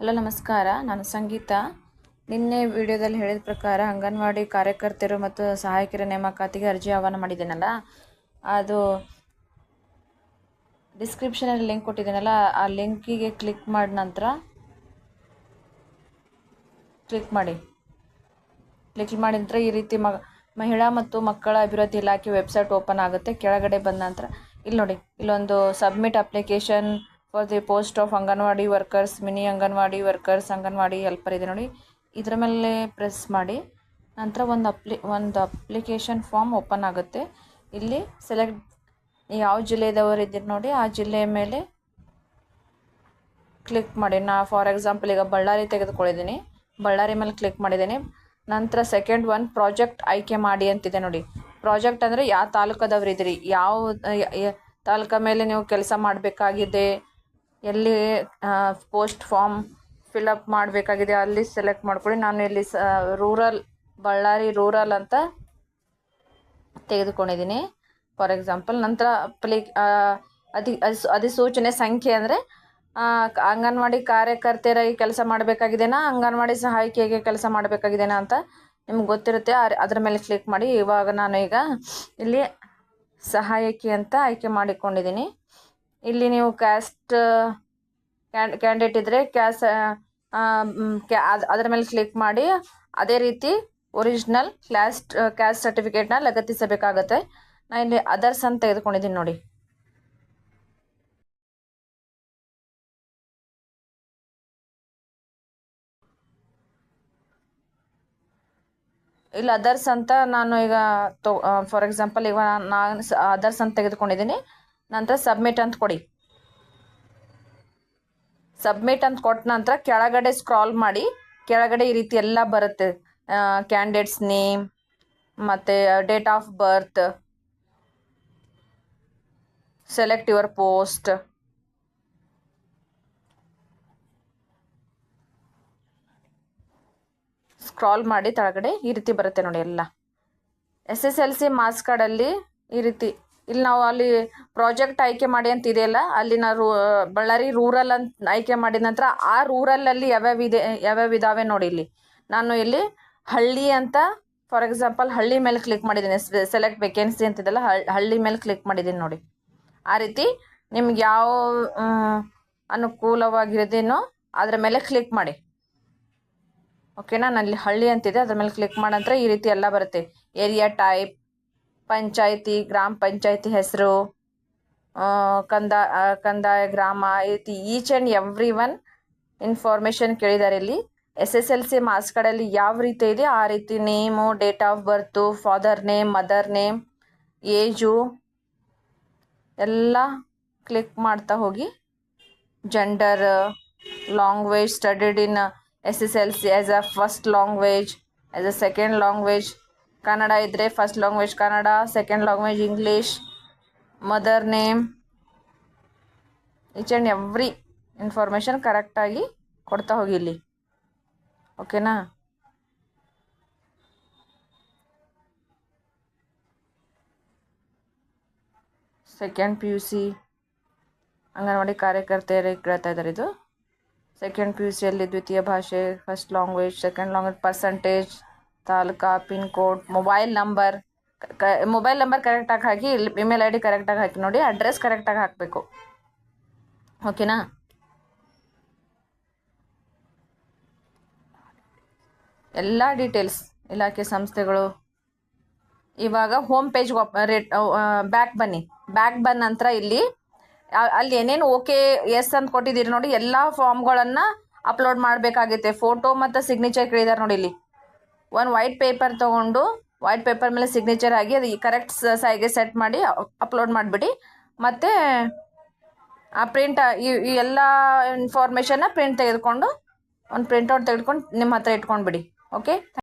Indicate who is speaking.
Speaker 1: Hello, ನಮಸ್ಕಾರ. ನಾನು ಸಂಗೀತ. ನಿನ್ನೆ ವಿಡಿಯೋದಲ್ಲಿ ಹೇಳಿದ ಪ್ರಕಾರ ಅಂಗನವಾಡಿ ಕಾರ್ಯಕರ್ತರು ಮತ್ತು ಸಹಾಯಕರ ನೇಮಕಾತಿಗೆ ಅರ್ಜಿ ಆಹ್ವಾನ ಮಾಡಿದ್ದೀನಲ್ಲ? ಅದು ಡಿಸ್ಕ್ರಿಪ್ಷನಲ್ಲಿ ಲಿಂಕ್ ಕೊಟ್ಟಿದ್ದೀನಲ್ಲ, ಆ ಲಿಂಕಿಗೆ ಕ್ಲಿಕ್ ಮಾಡಿದ ನಂತರ ಕ್ಲಿಕ್ ಮಾಡಿ. ಕ್ಲಿಕ್ ಮಾಡಿದ ನಂತರ ಈ ರೀತಿ ಮಹಿಳಾ ಮತ್ತು ಮಕ್ಕಳ ಅಭಿವೃದ್ಧಿ ಇಲಾಖೆ ವೆಬ್ಸೈಟ್ ಓಪನ್ ಆಗುತ್ತೆ. ಕೆಳಗಡೆ ಬಂದ ನಂತರ, ಇಲ್ಲಿ ನೋಡಿ, ಇಲ್ಲೊಂದು submit application for the post of anganwadi workers mini anganwadi workers anganwadi helper ಇದೆ ನೋಡಿ. ಇದರ ಮೇಲೆ ಪ್ರೆಸ್ ಮಾಡಿ. ನಂತರ ಒಂದು ಅಪ್ಲಿ ಒಂದು ಅಪ್ಲಿಕೇಶನ್ ಫಾರ್ಮ್ ಓಪನ್ ಆಗುತ್ತೆ. ಇಲ್ಲಿ ಸೆಲೆಕ್ಟ್ ಯಾವ ಜಿಲ್ಲೆದವರು ಇದ್ದೀರಿ ನೋಡಿ, ಆ ಜಿಲ್ಲೆಯ ಮೇಲೆ ಕ್ಲಿಕ್ ಮಾಡಿ. ನಾ ಫಾರ್ ಎಕ್ಸಾಂಪಲ್ ಈಗ ಬಳ್ಳಾರಿ ತೆಗೆದುಕೊಂಡಿದ್ದೀನಿ ಬಳ್ಳಾರಿ ಮೇಲೆ ಕ್ಲಿಕ್ ಮಾಡಿದ್ದೀನಿ. ನಂತರ ಸೆಕೆಂಡ್ ಒನ್ ಪ್ರಾಜೆಕ್ಟ್ ಆಯ್ಕೆ ಮಾಡಿ ಅಂತಿದೆ ನೋಡಿ. ಪ್ರಾಜೆಕ್ಟ್ ಅಂದರೆ ಯಾವ ತಾಲೂಕದವ್ರು ಇದ್ದೀರಿ? ಯಾವ ತಾಲೂಕ ಮೇಲೆ ನೀವು ಕೆಲಸ ಮಾಡಬೇಕಾಗಿದೆ? ಎಲ್ಲಿ ಪೋಸ್ಟ್ ಫಾರ್ಮ್ ಫಿಲಪ್ ಮಾಡಬೇಕಾಗಿದೆ ಅಲ್ಲಿ ಸೆಲೆಕ್ಟ್ ಮಾಡ್ಕೊಳ್ಳಿ. ನಾನು ಇಲ್ಲಿ ಸ ರೂರಲ್ ಬಳ್ಳಾರಿ ರೂರಲ್ ಅಂತ ತೆಗೆದುಕೊಂಡಿದ್ದೀನಿ. ಫಾರ್ ಎಕ್ಸಾಂಪಲ್ ನಂತರ ಅಪ್ಲಿ ಅಧಿ ಅಧಿಸೂಚನೆ ಸಂಖ್ಯೆ ಅಂದರೆ ಅಂಗನವಾಡಿ ಕಾರ್ಯಕರ್ತೆಯರಾಗಿ ಕೆಲಸ ಮಾಡಬೇಕಾಗಿದೆನಾ, ಅಂಗನವಾಡಿ ಸಹಾಯಕಿಯಾಗಿ ಕೆಲಸ ಮಾಡಬೇಕಾಗಿದೆನಾ ಅಂತ ನಿಮ್ಗೆ ಗೊತ್ತಿರುತ್ತೆ. ಅದ್ರ ಮೇಲೆ ಕ್ಲಿಕ್ ಮಾಡಿ. ಇವಾಗ ನಾನು ಈಗ ಇಲ್ಲಿ ಸಹಾಯಕಿ ಅಂತ ಆಯ್ಕೆ ಮಾಡಿಕೊಂಡಿದ್ದೀನಿ. ಇಲ್ಲಿ ನೀವು ಕ್ಯಾಸ್ಟ್ ಕ್ಯಾಂಡ್ ಕ್ಯಾಂಡಿಡೇಟ್ ಇದ್ದರೆ ಕ್ಯಾಸ್ ಕ್ಯಾ ಅದ್- ಅದರ ಮೇಲೆ ಕ್ಲಿಕ್ ಮಾಡಿ ಅದೇ ರೀತಿ ಒರಿಜಿನಲ್ ಕ್ಲಾಸ್ಟ್ ಕ್ಯಾಸ್ಟ್ ಸರ್ಟಿಫಿಕೇಟ್ನ ಲಗತ್ತಿಸಬೇಕಾಗತ್ತೆ. ನಾನು ಇಲ್ಲಿ ಅದರ್ಸ್ ಅಂತ ತೆಗೆದುಕೊಂಡಿದ್ದೀನಿ ನೋಡಿ. ಇಲ್ಲಿ ಅದರ್ಸ್ ಅಂತ ನಾನು ಈಗ ತೊ ಫಾರ್ ಎಕ್ಸಾಂಪಲ್ ಈಗ ನಾನು ಅದರ್ಸ್ ಅಂತ ತೆಗೆದುಕೊಂಡಿದ್ದೀನಿ. ನಂತರ ಸಬ್ಮಿಟ್ ಅಂತ ಕೊಡಿ. ಸಬ್ಮಿಟ್ ಅಂತ ಕೊಟ್ಟ ನಂತರ ಕೆಳಗಡೆ ಸ್ಕ್ರಾಲ್ ಮಾಡಿ, ಕೆಳಗಡೆ ಈ ರೀತಿ ಎಲ್ಲ ಬರುತ್ತೆ. ಕ್ಯಾಂಡಿಡೇಟ್ಸ್ ನೇಮ್ ಮತ್ತು date of birth select your post scroll ಮಾಡಿ ತಳಗಡೆ ಈ ರೀತಿ ಬರುತ್ತೆ ನೋಡಿ ಎಲ್ಲ. S S L C marks ಕಾರ್ಡಲ್ಲಿ ಈ ರೀತಿ ಇಲ್ಲಿ ನಾವು ಅಲ್ಲಿ ಪ್ರಾಜೆಕ್ಟ್ ಆಯ್ಕೆ ಮಾಡಿ ಅಂತ ಇದೆಯಲ್ಲ ಅಲ್ಲಿ ನಾವು ರೂ ಬಳ್ಳಾರಿ ರೂರಲ್ ಅಂತ ಆಯ್ಕೆ ಮಾಡಿದ ನಂತರ ಆ ರೂರಲಲ್ಲಿ ಯಾವ್ಯಾವ ಇದೆ, ಯಾವ್ಯಾವ ಇದಾವೆ ನೋಡಿ ಇಲ್ಲಿ. ನಾನು ಇಲ್ಲಿ ಹಳ್ಳಿ ಅಂತ ಫಾರ್ ಎಕ್ಸಾಂಪಲ್ ಹಳ್ಳಿ ಮೇಲೆ ಕ್ಲಿಕ್ ಮಾಡಿದ್ದೀನಿ. ಸೆಲೆಕ್ಟ್ ವೇಕೆನ್ಸಿ ಅಂತಿದೆಲ್ಲ ಇದೆಲ್ಲ ಹಳ್ಳಿ ಮೇಲೆ ಕ್ಲಿಕ್ ಮಾಡಿದ್ದೀನಿ ನೋಡಿ. ಆ ರೀತಿ ನಿಮ್ಗೆ ಯಾವ ಅನುಕೂಲವಾಗಿರೋದೇನೋ ಅದರ ಮೇಲೆ ಕ್ಲಿಕ್ ಮಾಡಿ. ಓಕೆನಾ ನಲ್ಲಿ ಹಳ್ಳಿ ಅಂತಿದೆ, ಅದ್ರ ಮೇಲೆ ಕ್ಲಿಕ್ ಮಾಡಂತ್ರ ಈ ರೀತಿ ಎಲ್ಲ ಬರುತ್ತೆ. ಏರಿಯಾ ಟೈಪ್ ಪಂಚಾಯತಿ, ಗ್ರಾಮ ಪಂಚಾಯಿತಿ ಹೆಸರು ಕಂದ ಕಂದಾಯ, ಗ್ರಾಮ ಐತಿ each and every one information ಕೇಳಿದ್ದಾರೆ ಇಲ್ಲಿ. S S L C marks ಯಾವ ರೀತಿ ಇದೆ? ಆ ರೀತಿ name date of birth father name mother name age ಎಲ್ಲ ಕ್ಲಿಕ್ ಮಾಡ್ತಾ ಹೋಗಿ. Gender language studied in S S L C as a first language as a second language Kannada ಇದ್ದರೆ first language Kannada second language English mother name each and every information ಕರೆಕ್ಟಾಗಿ ಕೊಡ್ತಾ ಹೋಗಿ ಇಲ್ಲಿ. ಓಕೆನಾ second P U C anganwadi ಕಾರ್ಯಕರ್ತೆಯರಿಗೆ ಕೇಳ್ತಾ ಇದ್ದಾರೆ ಇದು. ಸೆಕೆಂಡ್ ಪಿ ಯು ಸಿಯಲ್ಲಿ ದ್ವಿತೀಯ ಭಾಷೆ first language second language percentage taluka pin code, mobile number mobile number ಕರೆಕ್ಟಾಗಿ ಹಾಕಿ ಇಮೇಲ್ ಐ ಡಿ ಕರೆಕ್ಟಾಗಿ ಹಾಕಿ ನೋಡಿ ಅಡ್ರೆಸ್ ಕರೆಕ್ಟಾಗಿ ಹಾಕಬೇಕು. ಓಕೆನಾ ಎಲ್ಲ ಡೀಟೇಲ್ಸ್ ಇಲಾಖೆ ಸಂಸ್ಥೆಗಳು. ಇವಾಗ ಹೋಮ್ ಪೇಜ್ ರೇಟ್ ಬ್ಯಾಕ್ ಬನ್ನಿ. ಬ್ಯಾಕ್ ಬಂದ ನಂತರ ಇಲ್ಲಿ ಅಲ್ಲಿ ಏನೇನು ಓಕೆ ಎಸ್ ಅಂತ ಕೊಟ್ಟಿದ್ದೀರಿ ನೋಡಿ, ಎಲ್ಲ ಫಾರ್ಮ್ಗಳನ್ನು ಅಪ್ಲೋಡ್ ಮಾಡಬೇಕಾಗುತ್ತೆ ಫೋಟೋ ಮತ್ತು ಸಿಗ್ನೇಚರ್ ಕೇಳಿದ್ದಾರೆ ನೋಡಿ ಇಲ್ಲಿ. ಒಂದು ವೈಟ್ ಪೇಪರ್ ತೊಗೊಂಡು ವೈಟ್ ಪೇಪರ್ ಮೇಲೆ ಸಿಗ್ನೇಚರ್ ಆಗಿ ಅದು ಕರೆಕ್ಟ್ ಸೈಗೆ ಸೆಟ್ ಮಾಡಿ ಅಪ್ಲೋಡ್ ಮಾಡಿಬಿಡಿ. ಮತ್ತು ಆ ಪ್ರಿಂಟ್ ಈ ಎಲ್ಲ ಇನ್ಫಾರ್ಮೇಷನ್ನ ಪ್ರಿಂಟ್ ತೆಗೆದುಕೊಂಡು, ಒಂದು ಪ್ರಿಂಟೌಟ್ ತೆಗೆದುಕೊಂಡು ನಿಮ್ಮ ಹತ್ರ ಇಟ್ಕೊಂಡು ಬಿಡಿ ಓಕೆ